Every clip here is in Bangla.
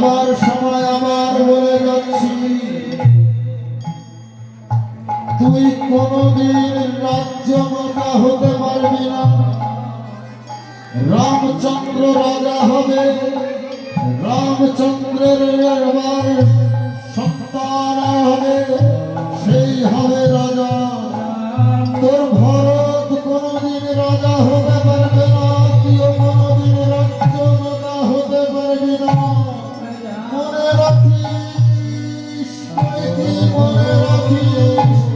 যাবার সময় আবার বলে যাচ্ছি। তুই কোনদিন রাজ্য মাতা হতে পারবি না। রামচন্দ্র রাজা হবে। রামচন্দ্রের এবার সন্তান হবে। সেই হবে রাজা। তোর ভরত কোনদিন রাজা হতে পারবে না। তুইও কোনদিন রাজ্য মাতা হতে পারবি না। মনে রাখিস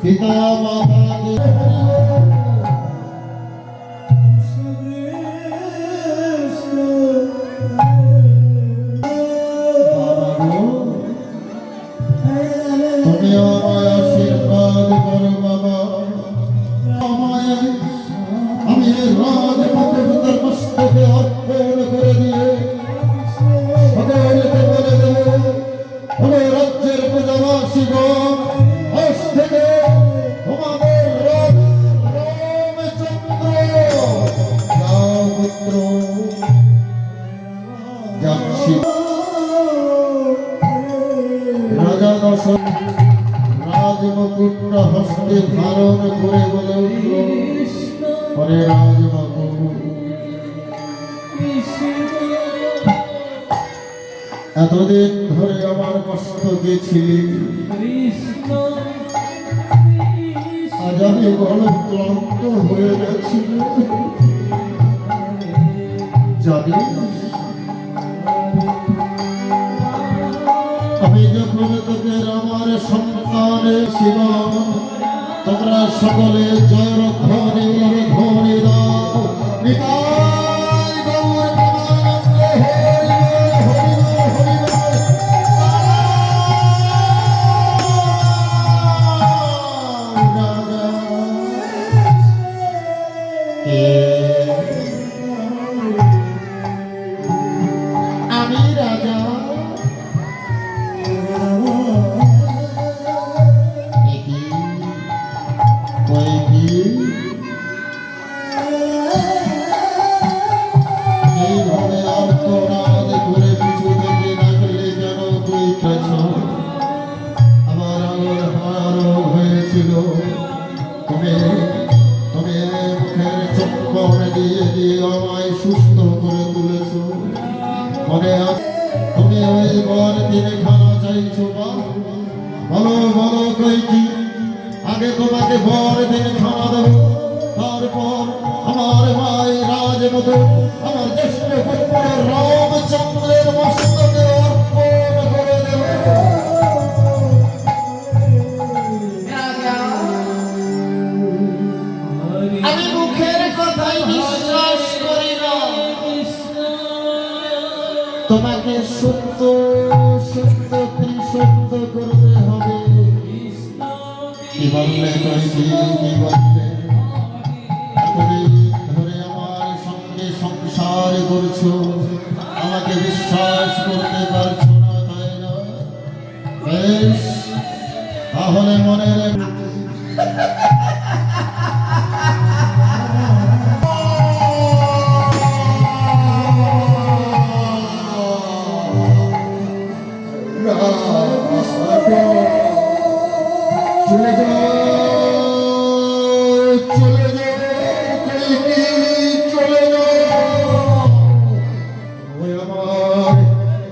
পিতা মাতা আমায় আমি রাজপথে পিতার মস্তকে হস্তে ধারণ করে বলে উঠল রাজমকুট এতদিন ধরে আমার কষ্ট গেছিলি আজ আমি বড় ক্লান্ত হয়ে গেছি। জানিস আমি যখন তোদের আমার সন্তানের শিব তোমরা সকলে জয় রক্ষণে রক্ষণে বল। চক্কর দিয়ে দিয়ে আমায় সুস্থ করে তুলেছ। মনে তুমি ওই বর দিনে খানা চাইছো বা? বলো বলো কই কি আগে তোমাকে বর দিনে খাওয়া দেব। তারপর আমার ভাই মতো আমার দেশের পুত্র তোমাকে সত্য সত্য সত্য করতে হবে। কি বললে কি বললে? ধরে আমার সঙ্গে সংসার করছ।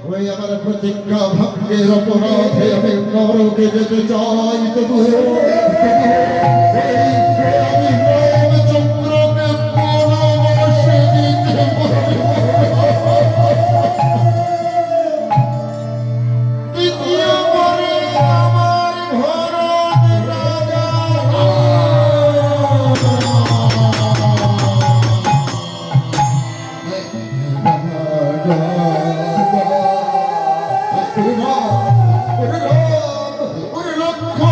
ওই আমার প্রতিজ্ঞা ভাগ্যের অপরাধে আমি নরকে যেতে চাই তবু we're not Come on.